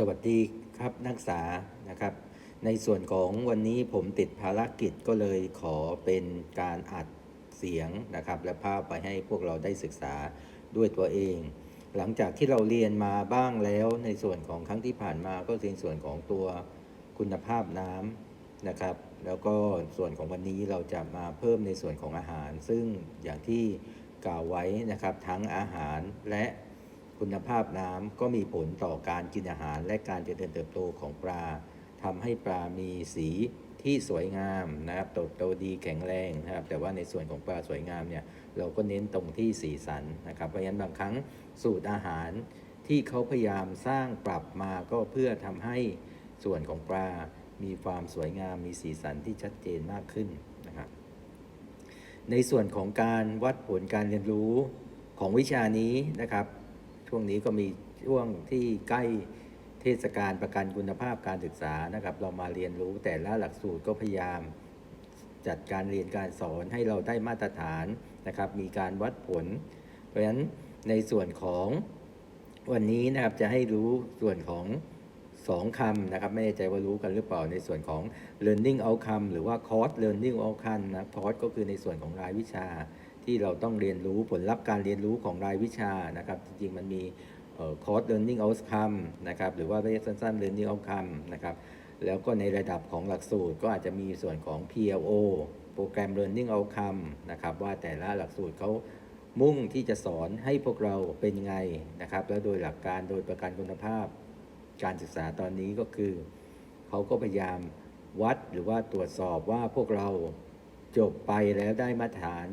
สวัสดีครับนักศึกษานะครับ ในส่วนของวันนี้ผมติดภารกิจก็เลยขอเป็นการอัดเสียงนะครับ และภาพไปให้พวกเราได้ศึกษาด้วยตัวเอง หลังจากที่เราเรียนมาบ้างแล้วในส่วนของครั้งที่ผ่านมาก็เป็นส่วนของตัวคุณภาพน้ำนะครับ แล้วก็ส่วนของวันนี้เราจะมาเพิ่มในส่วนของอาหาร ซึ่งอย่างที่กล่าวไว้นะครับทั้งอาหารและ คุณภาพน้ำก็มีผลต่อการกินอาหารและการเจริญเติบโตของปลาทำให้ปลามีสีที่สวยงามนะครับโตโตดีแข็งแรงนะครับ แต่ว่าในส่วนของปลาสวยงามเนี่ยเราก็เน้นตรงที่สีสันนะครับเพราะฉะนั้นบางครั้งสูตรอาหารที่เขาพยายามสร้างปรับมาก็เพื่อทำให้ส่วนของปลา มีความสวยงามมีสีสันที่ชัดเจนมากขึ้นนะครับ ในส่วนของการวัดผลการเรียนรู้ของวิชานี้นะครับ ช่วงนี้ก็มีช่วงที่ใกล้เทศกาลประกันคุณภาพการศึกษานะครับ เรามาเรียนรู้แต่ละหลักสูตรก็พยายาม จัดการเรียนการสอนให้เราได้มาตรฐานนะครับ มีการวัดผล เพราะฉะนั้นในส่วนของวันนี้นะครับจะให้รู้ส่วนของสองคำนะครับ ไม่แน่ใจว่ารู้กันหรือเปล่าในส่วนของ learning outcome หรือว่า course learning outcome นะ course ก็คือในส่วนของรายวิชา ที่เราต้องเรียนรู้ผลลัพธ์การเรียนรู้ของรายวิชานะครับ จริงๆ มันมีคอร์ส learning outcome นะครับ หรือว่าเรียกสั้นๆ learning outcome นะครับ แล้วก็ในระดับของหลักสูตรก็อาจจะมีส่วนของ PLO โปรแกรม learning outcome นะครับ ว่าแต่ละหลักสูตรเขามุ่งที่จะสอนให้พวกเราเป็นไงนะครับ แล้วโดยหลักการโดยประกันคุณภาพ การศึกษาตอนนี้ก็คือ เขาก็พยายามวัดหรือว่าตรวจสอบว่าพวกเราจบไปแล้วได้มาตรฐาน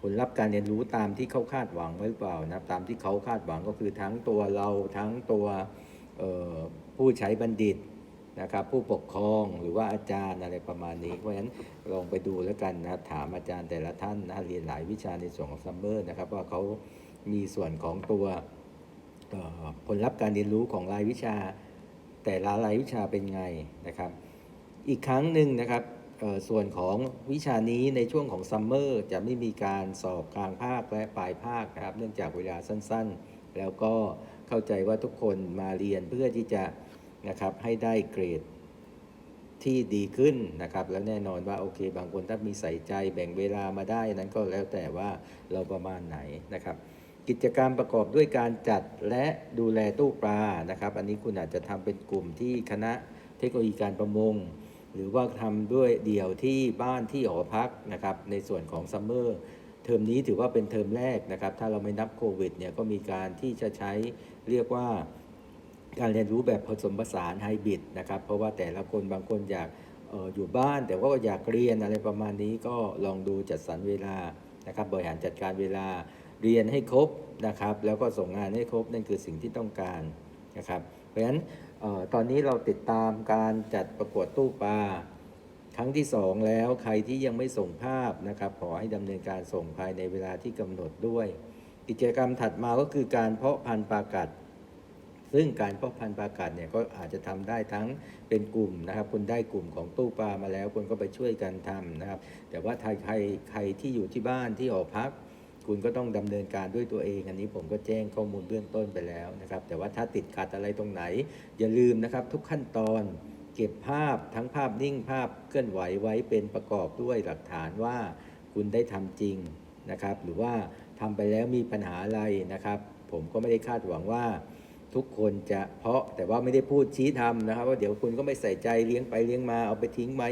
ผลลัพธ์การเรียนรู้ตามที่เขาคาดหวังไว้หรือเปล่านะตามที่เขาคาดหวังก็คือทั้งตัวเราทั้งตัวผู้ใช้บัณฑิตนะครับผู้ปกครองหรือว่าอาจารย์อะไรประมาณนี้ เพราะฉะนั้นลองไปดูแล้วกันนะถามอาจารย์แต่ละท่านนะเรียนหลายวิชาในส่วนของซัมเมอร์นะครับว่าเขามีส่วนของตัวผลลัพธ์การเรียนรู้ของรายวิชาแต่ละรายวิชาเป็นไงนะครับ อีกครั้งหนึ่งนะครับ ส่วนของวิชานี้ในช่วงของซัมเมอร์จะไม่มีการสอบกลางภาคและปลายภาคนะครับ เนื่องจากเวลาสั้นๆ แล้วก็เข้าใจว่าทุกคนมาเรียนเพื่อที่จะนะครับให้ได้เกรดที่ดีขึ้นนะครับ แล้วแน่นอนว่าโอเค บางคนถ้ามีใส่ใจแบ่งเวลามาได้นั้นก็แล้วแต่ว่าเราประมาณไหนนะครับ กิจกรรมประกอบด้วยการจัดและดูแลตู้ปลานะครับ อันนี้คุณอาจจะทำเป็นกลุ่มที่คณะเทคโนโลยีการประมง หรือว่าทำด้วยเดี่ยวที่บ้านที่หอพักนะครับในส่วนของซัมเมอร์เทอมนี้ถือว่าเป็นเทอมแรกนะครับ ถ้าเราไม่นับโควิดเนี่ยก็มีการที่จะใช้เรียกว่าการเรียนรู้แบบผสมผสานไฮบริดนะครับเพราะว่าแต่ละคนบางคนอยากอออยู่บ้าน แต่ว่าอยากเรียนอะไรประมาณนี้ก็ลองดูจัดสรรเวลานะครับบริหารจัดการเวลาเรียนให้ครบนะครับ แล้วก็ส่งงานให้ครบนั่นคือสิ่งที่ต้องการนะครับ เพราะฉะนั้น ตอนนี้เราติดตามการจัดประกวดตู้ปลาครั้งที่ 2 แล้วใครที่ยังไม่ส่งภาพนะครับ ขอให้ดำเนินการส่งภายในเวลาที่กำหนดด้วย กิจกรรมถัดมาก็คือการเพาะพันธุ์ปลากัด ซึ่งการเพาะพันธุ์ปลากัดเนี่ยก็อาจจะทำได้ทั้งเป็นกลุ่มนะครับคุณได้กลุ่มของตู้ปลามาแล้วคุณก็ไปช่วยกันทำนะครับ แต่ว่าใครใครใครที่อยู่ที่บ้านที่หอพัก คุณก็ต้องดำเนินการด้วยตัวเอง อันนี้ผมก็แจ้งข้อมูลเบื้องต้นไปแล้วนะครับ แต่ว่าถ้าติดขัดอะไรตรงไหน อย่าลืมนะครับทุกขั้นตอนเก็บภาพทั้งภาพนิ่งภาพเคลื่อนไหวไว้เป็นประกอบด้วยหลักฐานว่าคุณได้ทำจริงนะครับ หรือว่าทำไปแล้วมีปัญหาอะไรนะครับ ผมก็ไม่ได้คาดหวังว่าทุกคนจะเพาะแต่ว่าไม่ได้พูดชี้ทำนะครับ ว่าเดี๋ยวคุณก็ไม่ใส่ใจเลี้ยงไปเลี้ยงมาเอาไปทิ้งไหม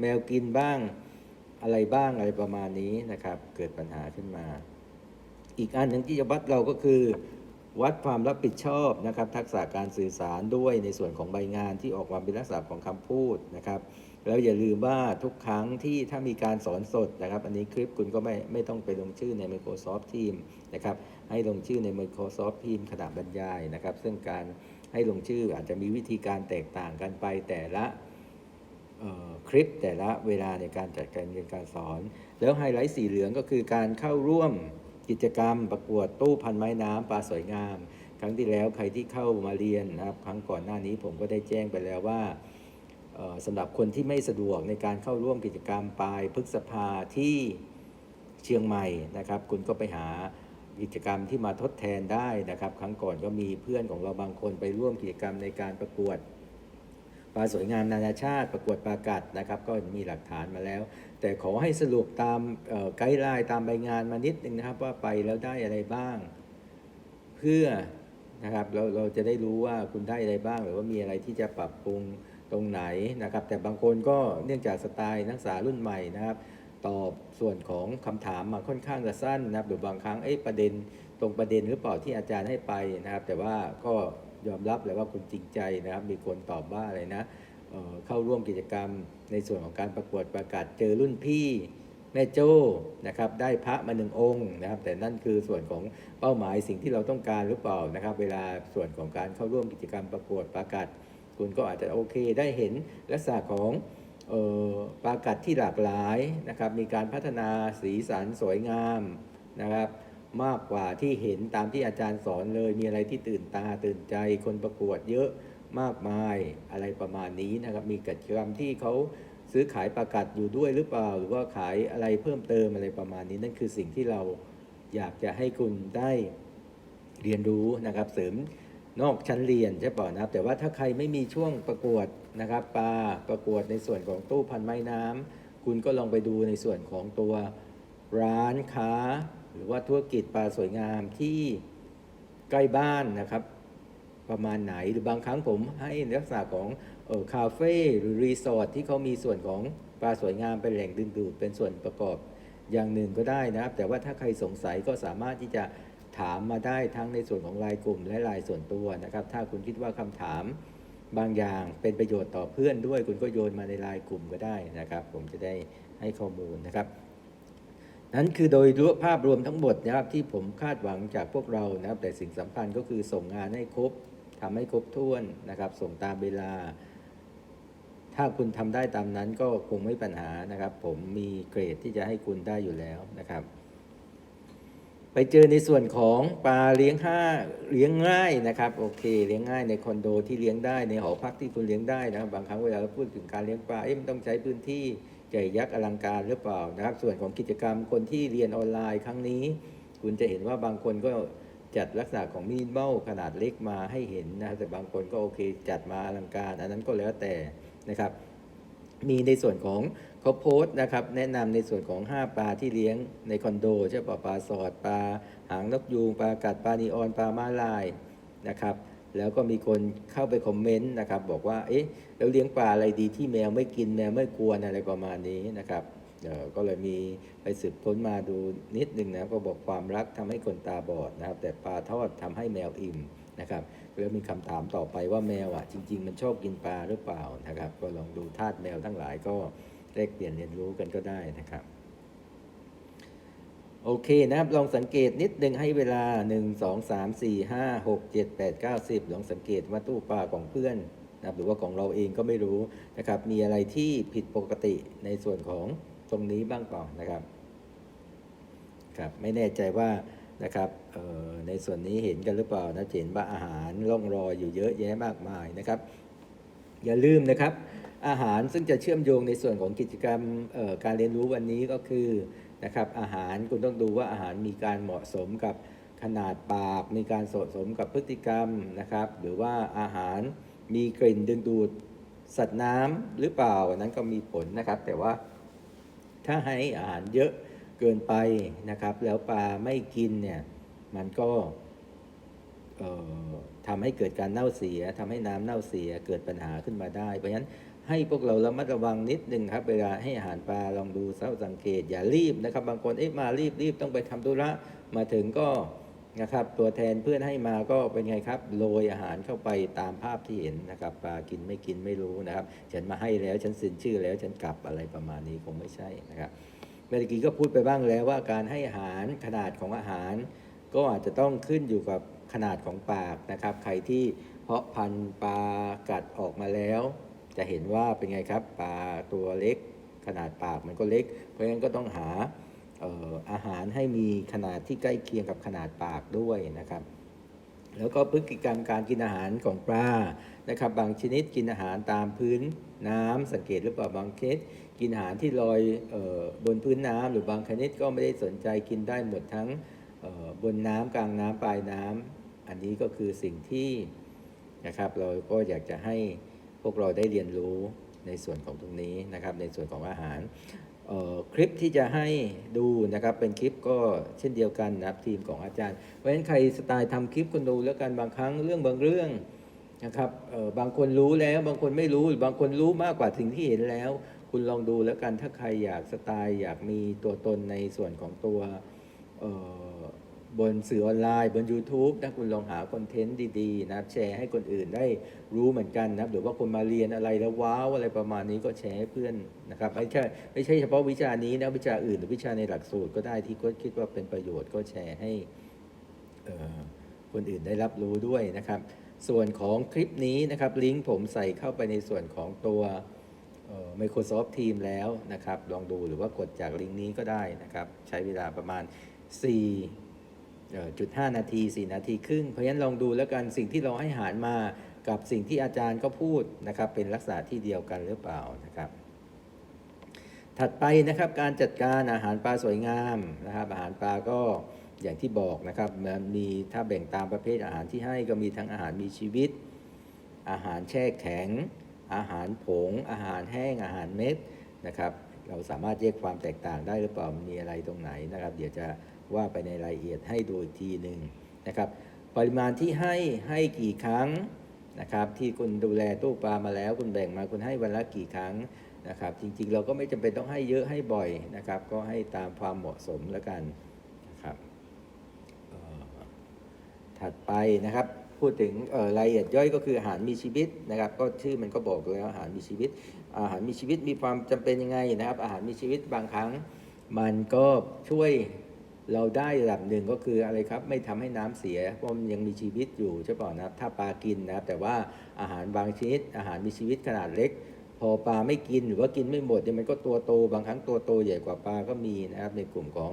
แมวกินบ้างอะไรบ้างอะไรประมาณนี้นะครับ เกิดปัญหาขึ้นมา อีกอันหนึ่งที่จะวัดเราก็คือ วัดความรับผิดชอบนะครับ ทักษะการสื่อสารด้วยในส่วนของใบงานที่ออกมาเป็นลักษณะของคำพูดนะครับ แล้วอย่าลืมว่าทุกครั้งที่ถ้ามีการสอนสดนะครับ อันนี้คลิปคุณก็ไม่ไม่ต้องไปลงชื่อใน Microsoft Team นะครับ ให้ลงชื่อใน Microsoft Teams ขณะบรรยายนะครับ ซึ่งการให้ลงชื่ออาจจะมีวิธีการแตกต่างกันไปแต่ละคลิปแต่ละเวลาในการจัดการเรียนการสอน แล้วไฮไลท์สีเหลืองก็คือการเข้าร่วม กิจกรรมประกวดตู้พันไม้น้ำปลาสวยงาม ครั้งที่แล้วใครที่เข้ามาเรียนนะครับครั้งก่อนหน้านี้ผมก็ได้แจ้งไปแล้วว่าสำหรับคนที่ไม่สะดวกในการเข้าร่วมกิจกรรมปลายพฤษภาที่เชียงใหม่นะครับ คุณก็ไปหากิจกรรมที่มาทดแทนได้นะครับ ครั้งก่อนก็มีเพื่อนของเราบางคนไปร่วมกิจกรรมในการประกวด ปลาสวยงามนานาชาติประกวดปลากัดนะครับ ก็มีหลักฐานมาแล้ว แต่ขอให้สรุปตามไกด์ไลน์ตามใบงานมานิดนึงนะครับว่าไปแล้วได้อะไรบ้าง เพื่อนะครับเราเราจะได้รู้ว่าคุณได้อะไรบ้าง หรือว่ามีอะไรที่จะปรับปรุงตรงไหนนะครับ แต่บางคนก็เนื่องจากสไตล์นักศึกษารุ่นใหม่นะครับตอบส่วนของคำถามมาค่อนข้างจะสั้นนะครับหรือบางครั้งเอ๊ะประเด็นตรงประเด็นหรือเปล่าที่อาจารย์ให้ไปนะครับ แต่ว่าก็ ยอมรับเลยว่าคุณจริงใจนะครับ มีคนตอบว่าอะไรนะเเข้าร่วมกิจกรรมในส่วนของการประกวดประกาศเจอรุ่นพี่แม่โจ้นะครับได้พระมาหนึ่งองค์นะครับ แต่นั่นคือส่วนของเป้าหมายสิ่งที่เราต้องการหรือเปล่านะครับ เวลาส่วนของการเข้าร่วมกิจกรรมประกวดประกาศคุณก็อาจจะโอเคได้เห็นลักษณะของออปลากัดที่หลากหลายนะครับ มีการพัฒนาสีสันสวยงามนะครับ มากกว่าที่เห็นตามที่อาจารย์สอนเลย มีอะไรที่ตื่นตาตื่นใจคนประกวดเยอะมากมายอะไรประมาณนี้นะครับ มีกิจกรรมที่เขาซื้อขายปลากัดอยู่ด้วยหรือเปล่า หรือว่าขายอะไรเพิ่มเติมอะไรประมาณนี้นั่นคือสิ่งที่เราอยากจะให้คุณได้เรียนรู้นะครับเสริมนอกชั้นเรียนใช่ป่ะนะครับแต่ว่าถ้าใครไม่มีช่วงประกวดนะครับปลาประกวดในส่วนของตู้พันไม้น้ำคุณก็ลองไปดูในส่วนของตัวร้านค้า หรือว่าธุรกิจปลาสวยงามที่ใกล้บ้านนะครับ ประมาณไหนหรือบางครั้งผมให้ลักษณะของเออคาเฟ่หรือรีสอร์ทที่เขามีส่วนของปลาสวยงามเป็นแหล่งดึงดูดเป็นส่วนประกอบอย่างหนึ่งก็ได้นะครับ แต่ว่าถ้าใครสงสัยก็สามารถที่จะถามมาได้ทั้งในส่วนของรายกลุ่มและรายส่วนตัวนะครับ ถ้าคุณคิดว่าคำถามบางอย่างเป็นประโยชน์ต่อเพื่อนด้วย คุณก็โยนมาในรายกลุ่มก็ได้นะครับ ผมจะได้ให้ข้อมูลนะครับ นั้นคือโดยรวภาพรวมทั้งหมดนะครับที่ผมคาดหวังจากพวกเรานะครับ แต่สิ่งสำคัญก็คือส่งงานให้ครบทำให้ครบถ้วนนะครับ ส่งตามเวลา ถ้าคุณทำได้ตามนั้นก็คงไม่ปัญหานะครับ ผมมีเกรดที่จะให้คุณได้อยู่แล้วนะครับ ไปเจอในส่วนของปลาเลี้ยงห้าเลี้ยงง่ายนะครับโอเค เลี้ยงง่ายในคอนโดที่เลี้ยงได้ในหอพักที่คุณเลี้ยงได้นะครับบางครั้งเวลาเราพูดถึงการเลี้ยงปลาเอ๊ะมันต้องใช้พื้นที่ ใหญ่ยักษ์อลังการหรือเปล่านะครับ ส่วนของกิจกรรมคนที่เรียนออนไลน์ครั้งนี้ คุณจะเห็นว่าบางคนก็จัดลักษณะของมินิมอลขนาดเล็กมาให้เห็นนะครับแต่บางคนก็โอเค จัดมาอลังการ อันนั้นก็แล้วแต่นะครับ มีในส่วนของเขาโพสต์นะครับ แนะนำในส่วนของ 5 ปลาที่เลี้ยงในคอนโดใช่ปะปลาสอดปลาหางนกยูงปลากัดปลานีออนปลามาลายนะครับ แล้วก็มีคนเข้าไปคอมเมนต์นะครับบอกว่าเอ๊ะแล้วเลี้ยงปลาอะไรดีที่แมวไม่กินแมวไม่กวนอะไรประมาณนี้นะครับเออก็เลยมีไปสืบค้นมาดูนิดนึงนะก็บอกความรักทำให้คนตาบอดนะครับ แต่ปลาทอดทำให้แมวอิ่มนะครับแล้วมีคำถามต่อไปว่าแมวอะจริง ๆ มันชอบกินปลาหรือเปล่านะครับ ก็ลองดูธาตุแมวทั้งหลายก็แลกเปลี่ยนเรียนรู้กันก็ได้นะครับ โอเคนะครับ ลองสังเกตนิดนึงให้เวลา 1 2 3 4 5 6 7 8 9 10 ลองสังเกตว่าตู้ปลาของเพื่อนนะครับหรือว่าของเราเองก็ไม่รู้นะครับ มีอะไรที่ผิดปกติในส่วนของตรงนี้บ้างเปล่านะครับครับไม่แน่ใจว่านะครับในส่วนนี้เห็นกันหรือเปล่านะเห็นว่าอาหารล่องรอยอยู่เยอะแยะมากมายนะครับ อย่าลืมนะครับ อาหารซึ่งจะเชื่อมโยงในส่วนของกิจกรรมการเรียนรู้วันนี้ก็คือ นะครับอาหารคุณต้องดูว่าอาหารมีการเหมาะสมกับขนาดปาก มีการเหมาะสมกับพฤติกรรมนะครับหรือว่าอาหารมีกลิ่นดึงดูดสัตว์น้ำหรือเปล่าอันนั้นก็มีผลนะครับ แต่ว่าถ้าให้อาหารเยอะเกินไปนะครับ แล้วปลาไม่กินเนี่ยมันก็ทำให้เกิดการเน่าเสียทำให้น้ำเน่าเสียเกิดปัญหาขึ้นมาได้ เพราะฉะนั้น ให้พวกเราระมัดระวังนิดหนึ่งครับ เวลาให้อาหารปลาลองดูเส้าสังเกต อย่ารีบนะครับ บางคนเอ๊ะมารีบรีบต้องไปทำธุระมาถึงก็นะครับ ตัวแทนเพื่อนให้มาก็เป็นไงครับโรยอาหารเข้าไปตามภาพที่เห็นนะครับปลากินไม่กินไม่รู้นะครับ ฉันมาให้แล้วฉันสินชื่อแล้วฉันกลับอะไรประมาณนี้คงไม่ใช่นะครับเมื่อกี้ก็พูดไปบ้างแล้วว่าการให้อาหารขนาดของอาหาร ก็อาจจะต้องขึ้นอยู่กับขนาดของปากนะครับ ใครที่เพาะพันธุ์ปลากัดออกมาแล้ว จะเห็นว่าเป็นไงครับปลาตัวเล็กขนาดปากมันก็เล็ก เพราะฉะนั้นก็ต้องหาเอ่ออาหารให้มีขนาดที่ใกล้เคียงกับขนาดปากด้วยนะครับ แล้วก็พฤติกรรมการกินอาหารของปลานะครับ บางชนิดกินอาหารตามพื้นน้ำสังเกตหรือเปล่าบางชนิดกินอาหารที่ลอยออบนพื้นน้ำหรือบางชนิดก็ไม่ได้สนใจกินได้หมดทั้งบนน้ำกลางน้ำปลายน้ำอันนี้ก็คือสิ่งที่นะครับเราก็อยากจะให้ วกเราได้เรียนรู้ในส่วนของตรงนี้นะครับ ในส่วนของอาหารคลิปที่จะให้ดูนะครับเป็นคลิปก็เช่นเดียวกันนะครับทีมของอาจารย์ เพราะฉะนั้นใครสไตล์ทำคลิปคุณดูแล้วกันบางครั้งเรื่องบางเรื่องนะครับบางคนรู้แล้วบางคนไม่รู้หรือบางคนรู้มากกว่าสิ่งที่เห็นแล้ว คุณลองดูแล้วกันถ้าใครอยากสไตล์อยากมีตัวตนในส่วนของตัวเบนสื่อออนไลน์บน YouTube นะคุณลองหาคอนเทนต์ดีๆนะครับแชร์ให้คนอื่นได้รู้เหมือนกันนะครับหรือว่าคนมาเรียนอะไรแล้วว้าวอะไรประมาณนี้ก็แชร์ให้เพื่อนนะครับไม่ใช่ไม่ใช่เฉพาะวิชานี้นะวิชาอื่นหรือวิชาในหลักสูตรก็ได้ที่ก็คิดว่าเป็นประโยชน์ก็แชร์ให้คนอื่นได้รับรู้ด้วยนะครับ ส่วนของคลิปนี้นะครับลิงก์ผมใส่เข้าไปในส่วนของตัว Microsoft Teams แล้วนะครับ ลองดูหรือว่ากดจากลิงก์นี้ก็ได้นะครับ ใช้เวลาประมาณ 4 จุด5นาที4นาทีครึ่ง เพราะฉะนั้นลองดูแล้วกันสิ่งที่เราให้หารมากับสิ่งที่อาจารย์ก็พูดนะครับเป็นลักษณะที่เดียวกันหรือเปล่านะครับ ถัดไปนะครับการจัดการอาหารปลาสวยงามนะครับอาหารปลาก็อย่างที่บอกนะครับมีถ้าแบ่งตามประเภทอาหารที่ให้ก็มีทั้งอาหารมีชีวิต อาหารแช่แข็ง อาหารผง อาหารแห้งอาหารเม็ดนะครับ เราสามารถแยกความแตกต่างได้หรือเปล่ามีอะไรตรงไหนนะครับ เดี๋ยวจะ ว่าไปในรายละเอียดให้ดูอีกทีหนึ่งนะครับ ปริมาณที่ให้ให้กี่ครั้งนะครับที่คุณดูแลตู้ปลามาแล้วคุณแบ่งมาคุณให้วันละกี่ครั้งนะครับ จริงๆ เราก็ไม่จำเป็นต้องให้เยอะให้บ่อยนะครับ ก็ให้ตามความเหมาะสมแล้วกันนะครับถัดไปนะครับพูดถึงรายละเอียดย่อยก็คืออาหารมีชีวิตนะครับ ก็ชื่อมันก็บอกแล้วอาหารมีชีวิต อาหารมีชีวิตมีความจำเป็นยังไงนะครับ อาหารมีชีวิตบางครั้ง มันก็ช่วย เราได้ระดับหนึ่งก็คืออะไรครับไม่ทำให้น้ำเสียเพราะมันยังมีชีวิตอยู่ใช่เปล่านะถ้าปลากินนะครับแต่ว่าอาหารบางชนิดอาหารมีชีวิตขนาดเล็ก พอปลาไม่กินหรือว่ากินไม่หมดเนี่ยมันก็ตัวโตบางครั้งตัวโตใหญ่กว่าปลาก็มีนะครับในกลุ่มของ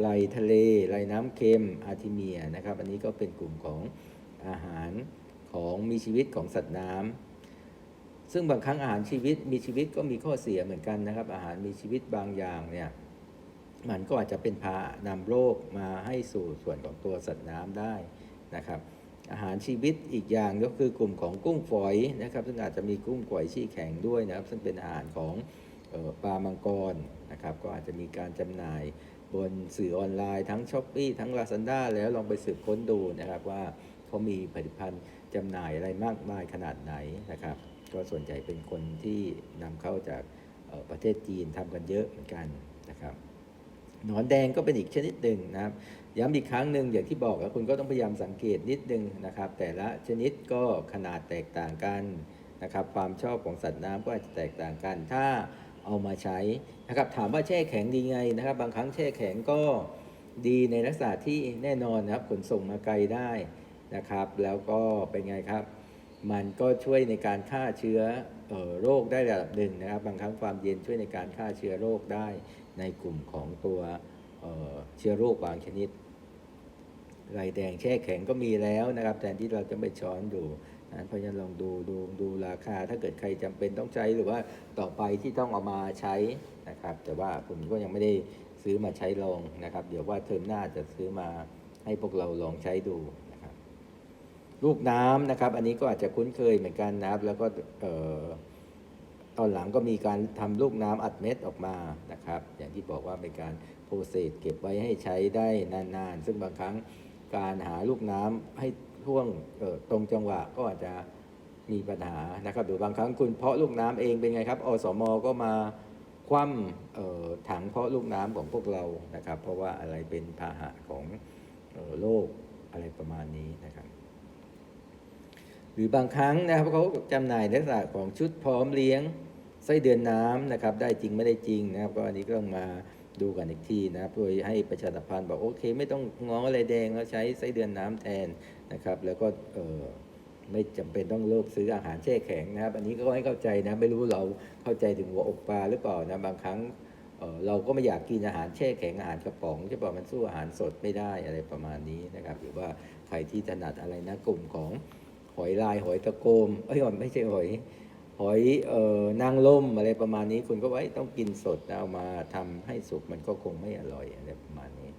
ไลทะเลไลน้ำเค็มอาร์ทิเมียนะครับอันนี้ก็เป็นกลุ่มของอาหารของมีชีวิตของสัตว์น้ำซึ่งบางครั้งอาหารชีวิตมีชีวิตก็มีข้อเสียเหมือนกันนะครับ อาหารมีชีวิตบางอย่างเนี่ย มันก็อาจจะเป็นพานำโรคมาให้สู่ส่วนของตัวสัตว์น้ำได้นะครับ อาหารชีวิตอีกอย่างก็คือกลุ่มของกุ้งฝอยนะครับ ซึ่งอาจจะมีกุ้งฝอยชี่แข็งด้วยนะครับ ซึ่งเป็นอาหารของออปลามังกรนะครับ ก็อาจจะมีการจำหน่ายบนสื่อออนไลน์ทั้ง s h อ p e e ทั้ง Lazada แล้วลองไปสืบค้นดูนะครับว่าเขามีผลิตภัณฑ์จำหน่ายอะไรมากมายขนาดไหนนะครับ ก็ส่วนใหญ่เป็นคนที่นำเข้าจากประเทศจีนทำกันเยอะเหมือนกันนะครับ หนอนแดงก็เป็นอีกชนิดหนึ่งนะครับย้ำอีกครั้งหนึ่งอย่างที่บอกแล้วคุณก็ต้องพยายามสังเกตนิดนึงนะครับ แต่ละชนิดก็ขนาดแตกต่างกันนะครับ ความชอบของสัตว์น้ำก็อาจจะแตกต่างกัน ถ้าเอามาใช้นะครับถามว่าแช่แข็งดีไงนะครับ บางครั้งแช่แข็งก็ดีในลักษณะที่แน่นอนนะครับขนส่งมาไกลได้นะครับ แล้วก็เป็นไงครับ มันก็ช่วยในการฆ่าเชื้อออโรคได้ระดับหนึ่งนะครับ บางครั้งความเย็นช่วยในการฆ่าเชื้อโรคได้ ในกลุ่มของตัวเเชื้อโรคบางชนิดลายแดงแช่แข็งก็มีแล้วนะครับ แทนที่เราจะไปช้อนดูนะเพราะฉะนั้นลองดูดูดูราคา ถ้าเกิดใครจำเป็นต้องใช้หรือว่าต่อไปที่ต้องเอามาใช้นะครับ แต่ว่าผมก็ยังไม่ได้ซื้อมาใช้ลองนะครับ เดี๋ยวว่าเทอมหน้าจะซื้อมาให้พวกเราลองใช้ดูนะครับ ลูกน้ำนะครับ อันนี้ก็อาจจะคุ้นเคยเหมือนกันนะครับ แล้วก็เอ่อ ตอนหลังก็มีการทำลูกน้ำอัดเม็ดออกมานะครับ อย่างที่บอกว่าเป็นการโปรเซสเก็บไว้ให้ใช้ได้นานๆ ซึ่งบางครั้งการหาลูกน้ำให้ท่วงตรงจังหวะก็อาจจะมีปัญหานะครับหรือบางครั้งคุณเพาะลูกน้ำเองเป็นไงครับ อสมก็มาคว่ำถังเพาะลูกน้ำของพวกเรานะครับ เพราะว่าอะไรเป็นพาหะของโรคอะไรประมาณนี้นะครับ หรือบางครั้งนะครับเขาจำหน่ายในลักษณะของชุดพร้อมเลี้ยงไส้เดือนน้ำนะครับ ได้จริงไม่ได้จริงนะครับ ก็อันนี้ก็ต้องมาดูกันอีกทีนะครับ โดยให้ประชาสัมพันธ์บอกโอเค ไม่ต้องง้ออะไรแดงแล้วใช้ไส้เดือนน้ำแทนนะครับ แล้วก็เออไม่จำเป็นต้องเลิกซื้ออาหารแช่แข็งนะครับ อันนี้ก็ให้เข้าใจนะไม่รู้เราเข้าใจถึงหัวอกปลาหรือเปล่านะบางครั้งเเราก็ไม่อยากกินอาหารแช่แข็งอาหารกระป๋องใช่ป่ะมันสู้อาหารสดไม่ได้อะไรประมาณนี้นะครับ หรือว่าใครที่ถนัดอะไรนะกลุ่มของ หอยลายหอยตะโกมเอ้ยไม่ใช่หอย หอยเอ่อนางล่มอะไรประมาณนี้ คุณก็ไว้ต้องกินสดเอามาทำให้สุกมันก็คงไม่อร่อยอะไรประมาณนี้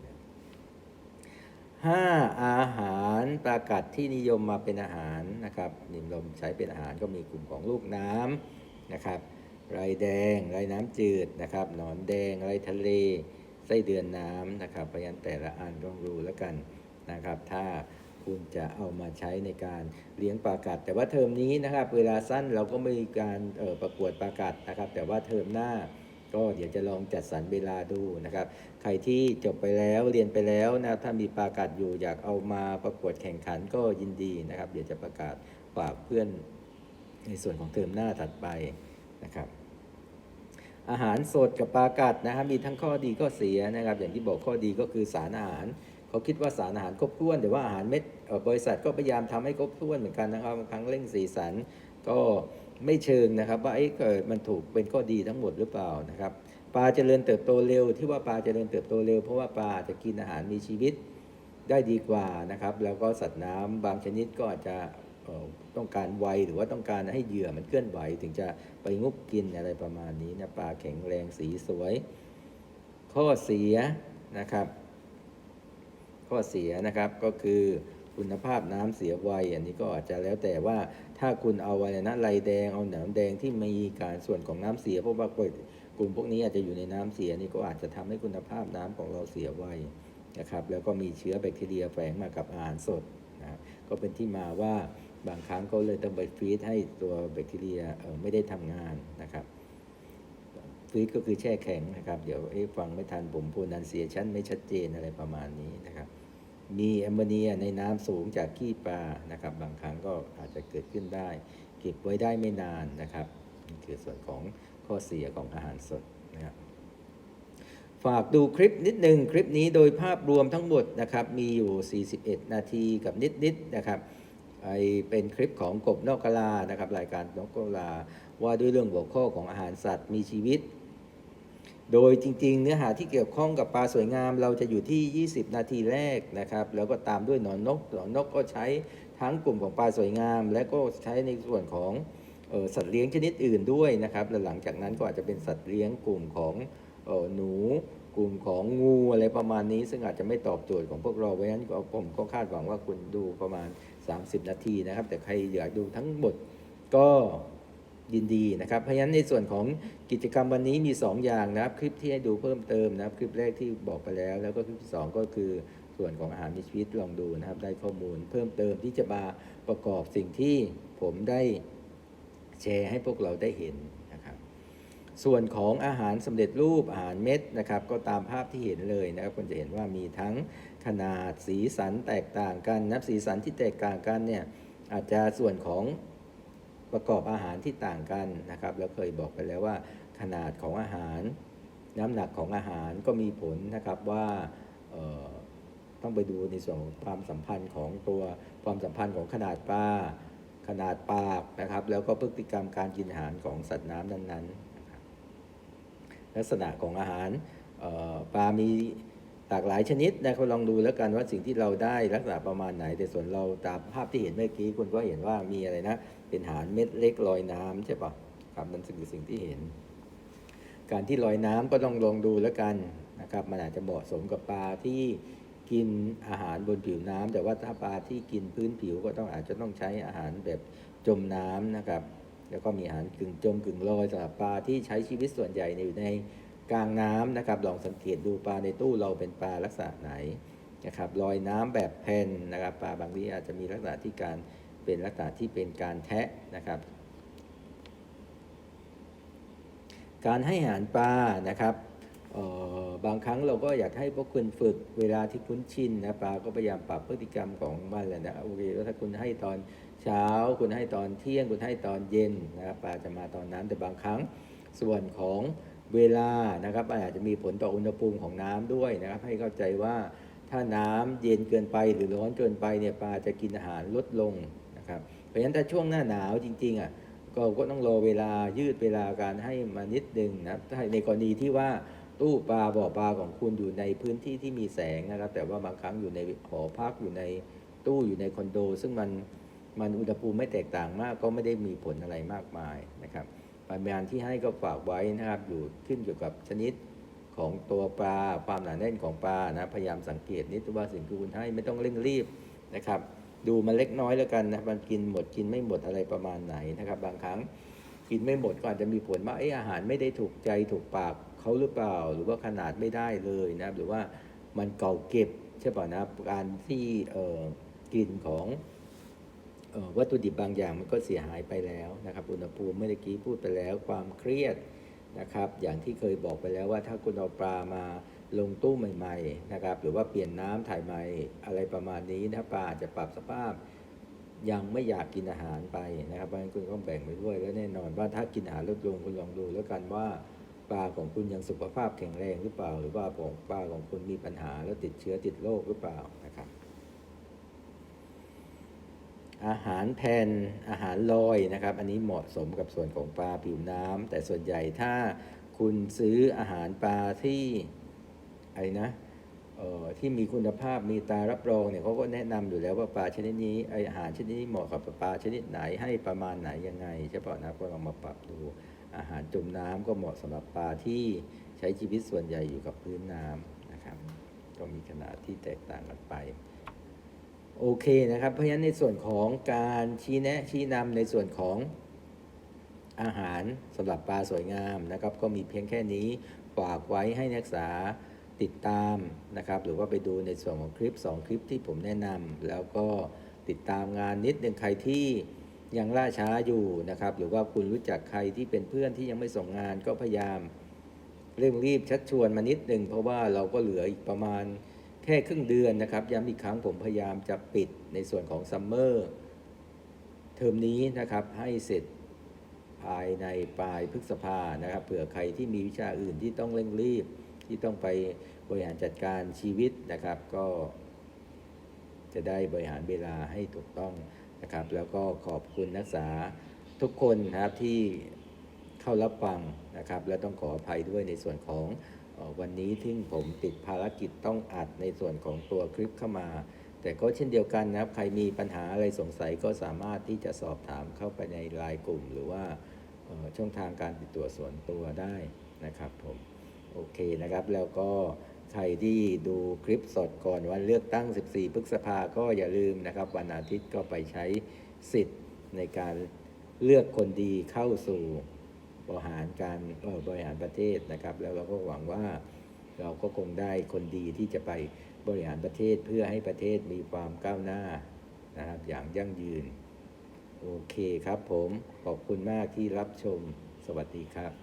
ห้าอาหารปลากัดที่นิยมมาเป็นอาหารนะครับ นิยมใช้เป็นอาหารก็มีกลุ่มของลูกน้ำนะครับไรแดงไรน้ำจืดนะครับ หนอนแดงไรทะเลไส้เดือนน้ำนะครับเพราะฉะนั้นแต่ละอันต้องรู้แล้วกันนะครับ ถ้า คุณจะเอามาใช้ในการเลี้ยงปลากัด แต่ว่าเทอมนี้นะครับ เวลาสั้นเราก็ไม่มีการออประกวดปลากัดนะครับ แต่ว่าเทอมหน้าก็เดี๋ยวจะลองจัดสรรเวลาดูนะครับ ใครที่จบไปแล้วเรียนไปแล้วนะถ้ามีปลากัดอยู่อยากเอามาประกวดแข่งขันก็ยินดีนะครับ เดี๋ยวจะประกาศฝากเพื่อนในส่วนของเทอมหน้าถัดไปนะครับ อาหารสดกับปลากัดนะครับมีทั้งข้อดีข้อเสียนะครับ อย่างที่บอกข้อดีก็คือสารอาหาร เขาคิดว่าสารอาหารครบถ้วนแต่ว่าอาหารเม็ดบริษัทก็พยายามทำให้ครบถ้วนเหมือนกันนะครับบางครั้งเร่งสีสันก็ไม่เชิงนะครับ ว่าเอ๊ะเกิดมันถูกเป็นข้อดีทั้งหมดหรือเปล่านะครับปลาเจริญเติบโตเร็ว ที่ว่าปลาเจริญเติบโตเร็ว เพราะว่าปลาจะกินอาหารมีชีวิตได้ดีกว่านะครับ แล้วก็สัตว์น้ำบางชนิดก็อาจจะต้องการไวหรือว่าต้องการให้เหยื่อมันเคลื่อนไหว ถึงจะไปงุบกินอะไรประมาณนี้นะปลาแข็งแรงสีสวย ข้อเสียนะครับ ข้อเสียนะครับก็คือคุณภาพน้ำเสียไวอันนี้ก็อาจจะแล้วแต่ว่าถ้าคุณเอาไรนะลายแดงเอาหนามแดงที่มีการส่วนของน้ำเสียเพราะว่ากลุ่มพวกนี้อาจจะอยู่ในน้ำเสียนี่ก็อาจจะทำให้คุณภาพน้ำของเราเสียไวนะครับแล้วก็มีเชื้อแบคทีเรียแฝงมากับอาหารสดนะครับก็เป็นที่มาว่าบางครั้งก็เลยต้องไปฟีดให้ตัวแบคทีเรียไม่ได้ทำงานนะครับฟีดก็คือแช่แข็งนะครับ เดี๋ยวฟังไม่ทันผมพูดนันเสียชั้นไม่ชัดเจนอะไรประมาณนี้นะครับ มีแอมโมเนียในน้ำสูงจากขี้ปลานะครับ บางครั้งก็อาจจะเกิดขึ้นได้ เก็บไว้ได้ไม่นานนะครับนี่คือส่วนของข้อเสียของอาหารสดนะครับฝากดูคลิปนิดหนึ่งคลิปนี้โดยภาพรวมทั้งหมดนะครับมีอยู่ 41 นาทีกับนิดๆนะครับไอเป็นคลิปของกบนอกกะลานะครับรายการนอกกะลาว่าด้วยเรื่องหัวข้อของอาหารสัตว์มีชีวิต โดยจริง ๆ เนื้อหาที่เกี่ยวข้องกับปลาสวยงาม เราจะอยู่ที่ 20 นาทีแรกนะครับ แล้วก็ตามด้วยหนอนนก หนอนนกก็ใช้ทั้งกลุ่มของปลาสวยงาม และก็ใช้ในส่วนของออสัตว์เลี้ยงชนิดอื่นด้วยนะครับและหลังจากนั้นก็อาจจะเป็นสัตว์เลี้ยงกลุ่มของออหนู กลุ่มของงูอะไรประมาณนี้ ซึ่งอาจจะไม่ตอบโจทย์ของพวกเราเพราะฉะนั้นผมก็คาดหวังว่าคุณดูประมาณ 30 นาทีนะครับ แต่ใครอยากดูทั้งหมดก็ ยินดีนะครับ เพราะฉะนั้นในส่วนของกิจกรรมวันนี้มี 2 อย่างนะครับ คลิปที่ให้ดูเพิ่มเติมนะครับ คลิปแรกที่บอกไปแล้ว แล้วก็คลิปที่ 2 ก็คือส่วนของอาหารมีชีวิตลองดูนะครับ ได้ข้อมูลเพิ่มเติมที่จะมาประกอบสิ่งที่ผมได้แชร์ให้พวกเราได้เห็นนะครับ ส่วนของอาหารสำเร็จรูปอาหารเม็ดนะครับ ก็ตามภาพที่เห็นเลยนะครับคุณจะเห็นว่ามีทั้งขนาดสีสันแตกต่างกันนะับสีสันที่แตกต่างกันเนี่ยอาจจะส่วนของ ประกอบอาหารที่ต่างกันนะครับแล้วเคยบอกไปแล้วว่า ขนาดของอาหาร น้ำหนักของอาหารก็มีผลนะครับว่าต้องไปดูในส่วนของความสัมพันธ์ของตัวความสัมพันธ์ของขนาดปลาขนาดปากนะครับแล้วก็พฤติกรรมการกินอาหารของสัตว์น้ำนั้นๆนะครับลักษณะของอาหารปลามี หลากหลายชนิดนะคุณลองดูแล้วกันว่าสิ่งที่เราได้ลักษณะประมาณไหน แต่ส่วนเราตามภาพที่เห็นเมื่อกี้คุณก็เห็นว่ามีอะไรนะ เป็นอาหารเม็ดเล็กลอยน้ำใช่ปะครับนั่นคือสิ่งที่เห็น การที่ลอยน้ำก็ต้องลองดูแล้วกันนะครับมันอาจจะเหมาะสมกับปลาที่กินอาหารบนผิวน้ำแต่ว่าถ้าปลาที่กินพื้นผิวก็ต้องอาจจะต้องใช้อาหารแบบจมน้ำนะครับ แล้วก็มีอาหารกึ่งจมกึ่งลอยสำหรับปลาที่ใช้ชีวิตส่วนใหญ่อยู่ใน กลางน้ำนะครับลองสังเกตดูปลาในตู้เราเป็นปลาลักษณะไหนนะครับลอยน้ำแบบแผ่นนะครับปลาบางที่อาจจะมีลักษณะที่การเป็นลักษณะที่เป็นการแทะนะครับ การให้อาหารปลานะครับออบางครั้งเราก็อยากให้พวกคุณฝึกเวลาที่คุ้นชินนะปลาก็พยายามปรับพฤติกรรมของมันแหละนะโอเคแล้วถ้าคุณให้ตอนเช้า คุณให้ตอนเที่ยงคุณให้ตอนเย็นนะครับปลาจะมาตอนนั้นแต่บางครั้งส่วนของ เวลานะครับอาจจะมีผลต่ออุณหภูมิของน้ำด้วยนะครับ ให้เข้าใจว่าถ้าน้ำเย็นเกินไปหรือร้อนเกินไปเนี่ยปลาจะกินอาหารลดลงนะครับ เพราะฉะนั้นถ้าช่วงหน้าหนาวจริงๆอะก็ก็ต้องรอเวลายืดเวลาการให้มานิดนึงนะครับถ้าในกรณีที่ว่าตู้ปลาบ่อปลาของคุณอยู่ในพื้นที่ที่มีแสงนะครับ แต่ว่าบางครั้งอยู่ในหอพักอยู่ในตู้อยู่ในคอนโด ซึ่งมันมันอุณหภูมิไม่แตกต่างมากก็ไม่ได้มีผลอะไรมากมายนะครับ ปริมาณที่ให้ก็ฝากไว้นะครับ อยู่ขึ้นอยู่ยวกับชนิดของตัวปลาความหนาแน่นของปลานะพยายามสังเกตนิดว่าสิ่งที่คุณให้ไม่ต้องเร่งรีบนะครับ ดูมันเล็กน้อยแล้วกันนะมันกินหมดกินไม่หมดอะไรประมาณไหนนะครับ บางครั้งกินไม่หมดก็อาจจะมีผลว่าเอออาหารไม่ได้ถูกใจถูกปากเขาหรือเปล่า หรือว่าขนาดไม่ได้เลยนะหรือว่ามันเก่าเก็บใช่ป่ะนะการที่เอ่อกินของ วัตถุดิบบางอย่างมันก็เสียหายไปแล้วนะครับอุณหภูมิเมื่อกี้พูดไปแล้วความเครียดนะครับ อย่างที่เคยบอกไปแล้วว่าถ้าคุณเอาปลามาลงตู้ใหม่ๆนะครับหรือว่าเปลี่ยนน้ำถ่ายใหม่อะไรประมาณนี้นะปลาจจะปรับสภาพ ยังไม่อยากกินอาหารไปนะครับเพราะฉะนั้นคุณต้องแบ่งไปด้วยแล้วแน่นอนว่าถ้ากินอาหารลดลงคุณลองดูแล้วกันว่าปลาของคุณยังสุขภาพแข็งแรงหรือเปล่า หรือว่าของปลาของคุณมีปัญหาแล้วติดเชื้อติดโรคหรือเปล่านะครับ อาหารแผ่นอาหารลอยนะครับ อันนี้เหมาะสมกับส่วนของปลาผิวน้ำแต่ส่วนใหญ่ถ้าคุณซื้ออาหารปลาที่ไอ้นะเอ่อที่มีคุณภาพมีตารับรองเนี่ยเขาก็แนะนำอยู่แล้วว่าปลาชนิดนี้อาหารชนิดนี้เหมาะกับปลาชนิดไหนให้ประมาณไหนยังไงใช่ป่ะนะก็ลองมาปรับดูอาหารจุ่มน้ำก็เหมาะสำหรับปลาที่ใช้ชีวิตส่วนใหญ่อยู่กับพื้นน้ำนะครับ ก็มีขนาดที่แตกต่างกันไป โอเคนะครับ เพราะฉะนั้นในส่วนของการชี้แนะชี้นำในส่วนของอาหารสำหรับปลาสวยงามนะครับ ก็มีเพียงแค่นี้ฝากไว้ให้นักศึกษาติดตามนะครับ หรือว่าไปดูในส่วนของคลิป 2 คลิปที่ผมแนะนำแล้วก็ติดตามงานนิดหนึ่งใครที่ยังล่าช้าอยู่นะครับ หรือว่าคุณรู้จักใครที่เป็นเพื่อนที่ยังไม่ส่งงานก็พยายามเร่งรีบชักชวนมานิดหนึ่งเพราะว่าเราก็เหลืออีกประมาณ แค่ครึ่งเดือนนะครับ ย้ำอีกครั้งผมพยายามจะปิดในส่วนของซัมเมอร์เทอมนี้นะครับให้เสร็จภายในปลายพฤษภานะครับเผื่อใครที่มีวิชาอื่นที่ต้องเร่งรีบที่ต้องไปบริหารจัดการชีวิตนะครับ ก็จะได้บริหารเวลาให้ถูกต้องนะครับ แล้วก็ขอบคุณนักศึกษาทุกคนนะครับที่เข้ารับฟังนะครับ และต้องขออภัยด้วยในส่วนของ วันนี้ที่ผมติดภารกิจต้องอัดในส่วนของตัวคลิปเข้ามา แต่ก็เช่นเดียวกันนะครับ ใครมีปัญหาอะไรสงสัยก็สามารถที่จะสอบถามเข้าไปในไลน์กลุ่ม หรือว่าช่องทางการติดต่อส่วนตัวได้นะครับผมโอเคนะครับแล้วก็ใครที่ดูคลิปสดก่อนวันเลือกตั้ง 14 พฤษภาก็อย่าลืมนะครับ วันอาทิตย์ก็ไปใช้สิทธิ์ในการเลือกคนดีเข้าสู่ บริหารการบริหารประเทศนะครับ แล้วเราก็หวังว่าเราก็คงได้คนดีที่จะไปบริหารประเทศเพื่อให้ประเทศมีความก้าวหน้านะครับอย่างยั่งยืน โอเคครับผมขอบคุณมากที่รับชมสวัสดีครับ